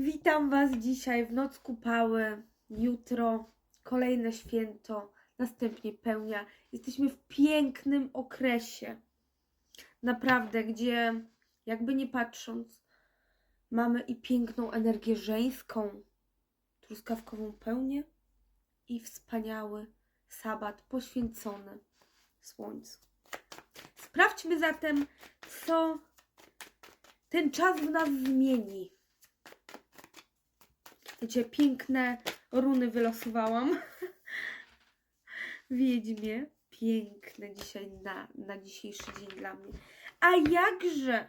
Witam Was dzisiaj w noc kupały. Jutro kolejne święto, następnie pełnia. Jesteśmy w pięknym okresie. Naprawdę, gdzie jakby nie patrząc, mamy i piękną energię żeńską, truskawkową pełnię i wspaniały sabat poświęcony słońcu. Sprawdźmy zatem, co ten czas w nas zmieni. Wiecie, piękne runy wylosowałam. Wiedźmie. Piękne dzisiaj na, na dzisiejszy dzień dla mnie. A jakże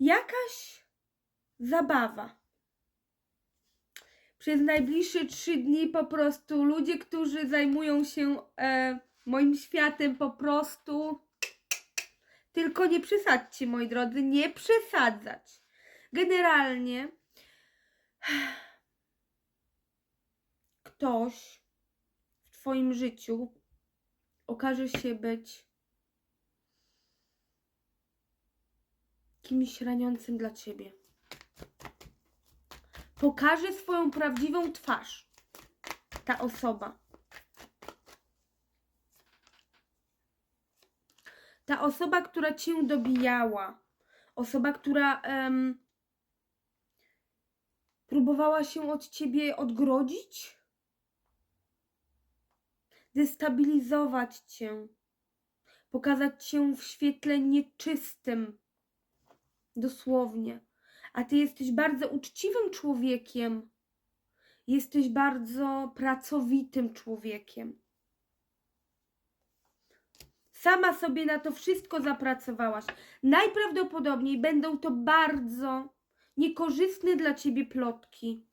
jakaś zabawa. Przez najbliższe trzy dni po prostu ludzie, którzy zajmują się e, moim światem, po prostu tylko nie przesadźcie, moi drodzy, nie przesadzać. Generalnie ktoś w Twoim życiu okaże się być kimś raniącym dla Ciebie. Pokaże swoją prawdziwą twarz ta osoba. Ta osoba, która Cię dobijała, osoba, która em, próbowała się od Ciebie odgrodzić, destabilizować Cię, pokazać Cię w świetle nieczystym, dosłownie. A Ty jesteś bardzo uczciwym człowiekiem, jesteś bardzo pracowitym człowiekiem. Sama sobie na to wszystko zapracowałaś. Najprawdopodobniej będą to bardzo niekorzystne dla ciebie plotki.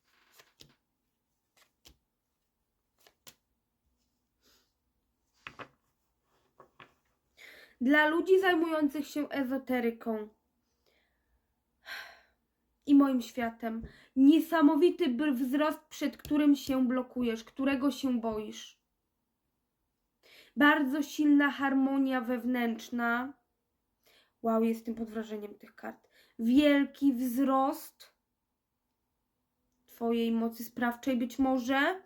Dla ludzi zajmujących się ezoteryką i moim światem, niesamowity wzrost, przed którym się blokujesz, którego się boisz. Bardzo silna harmonia wewnętrzna. Wow, jestem pod wrażeniem tych kart. Wielki wzrost Twojej mocy sprawczej, być może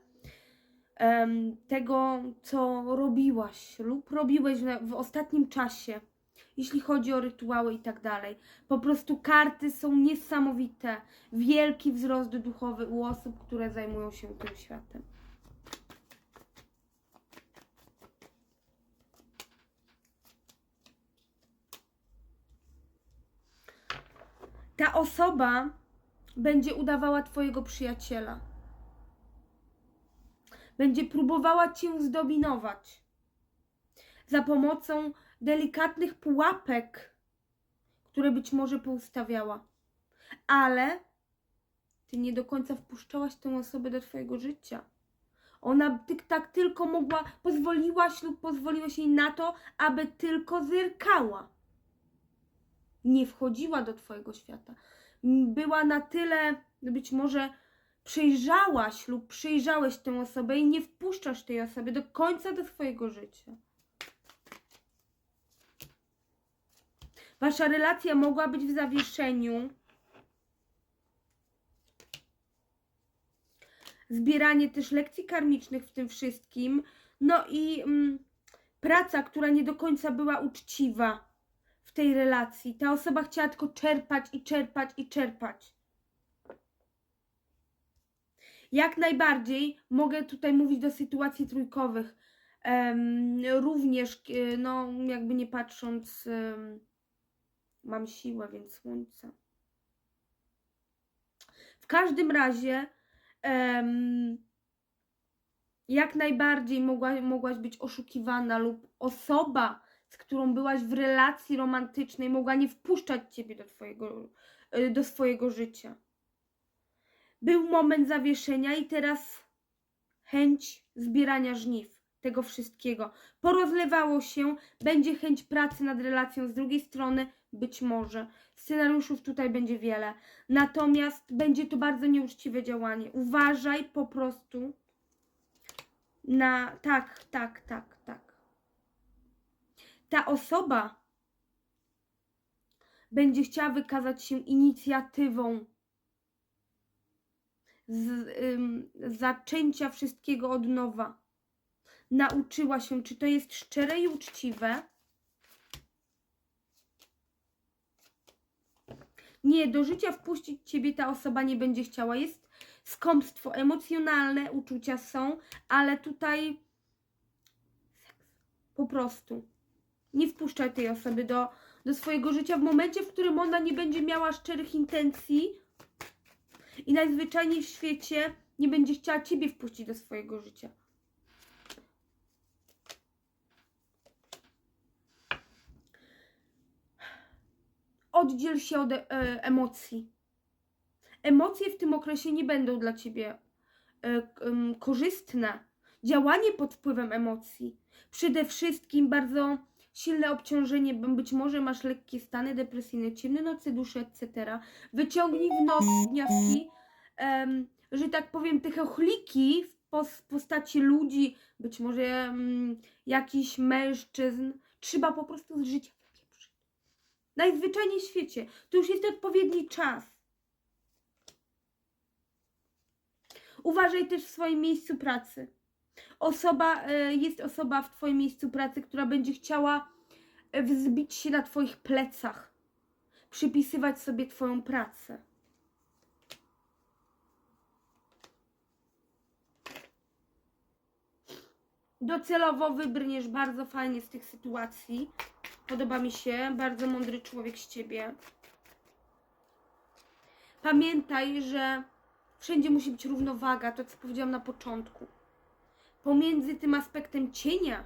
tego, co robiłaś lub robiłeś w ostatnim czasie, jeśli chodzi o rytuały i tak dalej. Po prostu karty są niesamowite. Wielki wzrost duchowy u osób, które zajmują się tym światem. Ta osoba będzie udawała Twojego przyjaciela. Będzie próbowała Cię zdominować za pomocą delikatnych pułapek, które być może poustawiała. Ale Ty nie do końca wpuszczałaś tę osobę do Twojego życia. Ona ty, tak tylko mogła, pozwoliłaś lub pozwoliłeś jej na to, aby tylko zerkała nie wchodziła do Twojego świata. Była na tyle, być może przejrzałaś lub przejrzałeś tę osobę i nie wpuszczasz tej osoby do końca do swojego życia. Wasza relacja mogła być w zawieszeniu. Zbieranie też lekcji karmicznych w tym wszystkim. No i mm, praca, która nie do końca była uczciwa w tej relacji. Ta osoba chciała tylko czerpać i czerpać i czerpać. Jak najbardziej mogę tutaj mówić do sytuacji trójkowych. Em, również, e, no, jakby nie patrząc, em, mam siłę, więc słońce. W każdym razie, em, jak najbardziej mogła, mogłaś być oszukiwana, lub osoba, z którą byłaś w relacji romantycznej, mogła nie wpuszczać ciebie do, twojego, y, do swojego życia. Był moment zawieszenia i teraz chęć zbierania żniw tego wszystkiego. Porozlewało się, będzie chęć pracy nad relacją z drugiej strony, być może. Scenariuszów tutaj będzie wiele. Natomiast będzie to bardzo nieuczciwe działanie. Uważaj po prostu na. Tak, tak, tak, tak ta osoba będzie chciała wykazać się inicjatywą z, ym, zaczęcia wszystkiego od nowa. Nauczyła się, czy to jest szczere i uczciwe. Nie, do życia wpuścić ciebie ta osoba nie będzie chciała. Jest skąpstwo emocjonalne, uczucia są, ale tutaj po prostu nie wpuszczaj tej osoby do, do swojego życia w momencie, w którym ona nie będzie miała szczerych intencji i najzwyczajniej w świecie nie będzie chciała ciebie wpuścić do swojego życia. Oddziel się od e, emocji. Emocje w tym okresie nie będą dla ciebie e, korzystne. Działanie pod wpływem emocji. Przede wszystkim bardzo silne obciążenie, być może masz lekkie stany depresyjne, ciemne noce duszy, etc. Wyciągnij w wnioski, em, że tak powiem, te chochliki w pos- postaci ludzi, być może mm, jakichś mężczyzn, trzeba po prostu z życia wypieprzyć. Najzwyczajniej w świecie. To już jest odpowiedni czas. Uważaj też w swoim miejscu pracy. Osoba, e, jest osoba w Twoim miejscu pracy, która będzie chciała e, wzbić się na Twoich plecach, przypisywać sobie Twoją pracę. Docelowo wybrniesz bardzo fajnie z tych sytuacji. Podoba mi się, bardzo mądry człowiek z Ciebie. Pamiętaj, że wszędzie musi być równowaga, to co powiedziałam na początku. Pomiędzy tym aspektem cienia,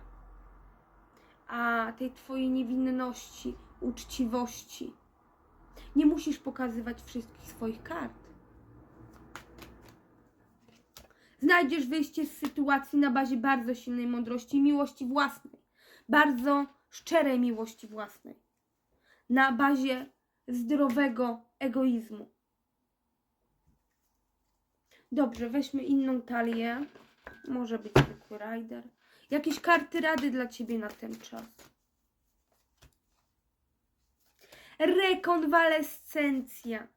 a tej twojej niewinności, uczciwości. Nie musisz pokazywać wszystkich swoich kart. Znajdziesz wyjście z sytuacji na bazie bardzo silnej mądrości i miłości własnej. Bardzo szczerej miłości własnej. Na bazie zdrowego egoizmu. Dobrze, weźmy inną talię. Może być zwykły rider. Jakieś karty rady dla ciebie na ten czas. Rekonwalescencja.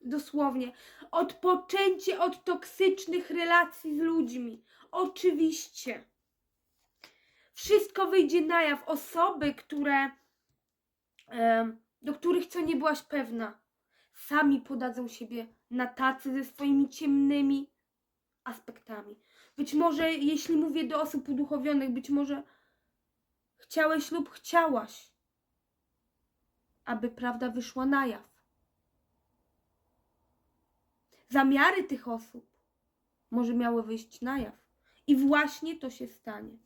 Dosłownie. Odpoczęcie od toksycznych relacji z ludźmi. Oczywiście. Wszystko wyjdzie na jaw. Osoby, które, do których co nie byłaś pewna, sami podadzą siebie na tacy ze swoimi ciemnymi aspektami. Być może, jeśli mówię do osób uduchowionych, być może chciałeś lub chciałaś, aby prawda wyszła na jaw. Zamiary tych osób może miały wyjść na jaw. I właśnie to się stanie.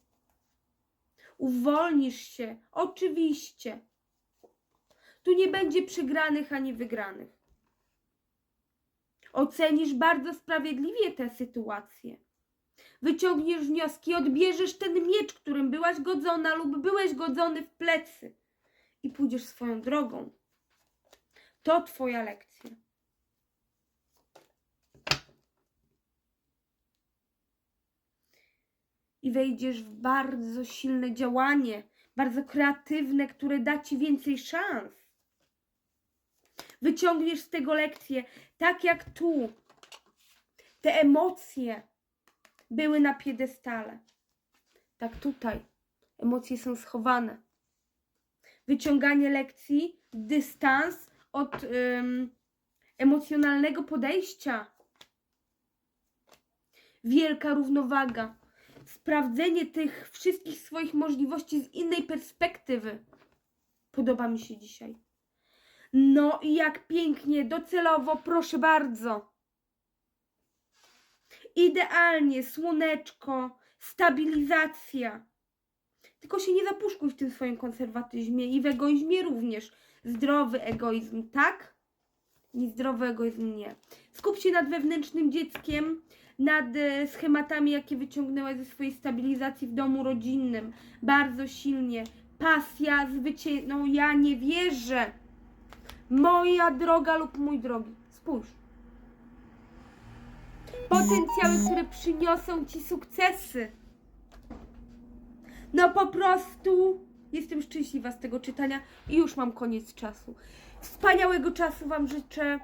Uwolnisz się, oczywiście. Tu nie będzie przegranych ani wygranych. Ocenisz bardzo sprawiedliwie tę sytuację. Wyciągniesz wnioski, odbierzesz ten miecz, którym byłaś godzona lub byłeś godzony w plecy i pójdziesz swoją drogą. To Twoja lekcja. I wejdziesz w bardzo silne działanie, bardzo kreatywne, które da Ci więcej szans. Wyciągniesz z tego lekcję, tak jak tu. Te emocje były na piedestale. Tak tutaj. Emocje są schowane. Wyciąganie lekcji, dystans od ym, emocjonalnego podejścia. Wielka równowaga. Sprawdzenie tych wszystkich swoich możliwości z innej perspektywy. Podoba mi się dzisiaj. No i jak pięknie, docelowo, proszę bardzo. Idealnie, słoneczko, stabilizacja. Tylko się nie zapuszkuj w tym swoim konserwatyzmie i w egoizmie również. Zdrowy egoizm, tak? Niezdrowy egoizm nie. Skup się nad wewnętrznym dzieckiem, nad e, schematami, jakie wyciągnęłaś ze swojej stabilizacji w domu rodzinnym. Bardzo silnie. Pasja, zwycię... No ja nie wierzę. Moja droga lub mój drogi. Spójrz. Potencjały, które przyniosą ci sukcesy. No po prostu jestem szczęśliwa z tego czytania i już mam koniec czasu. Wspaniałego czasu Wam życzę.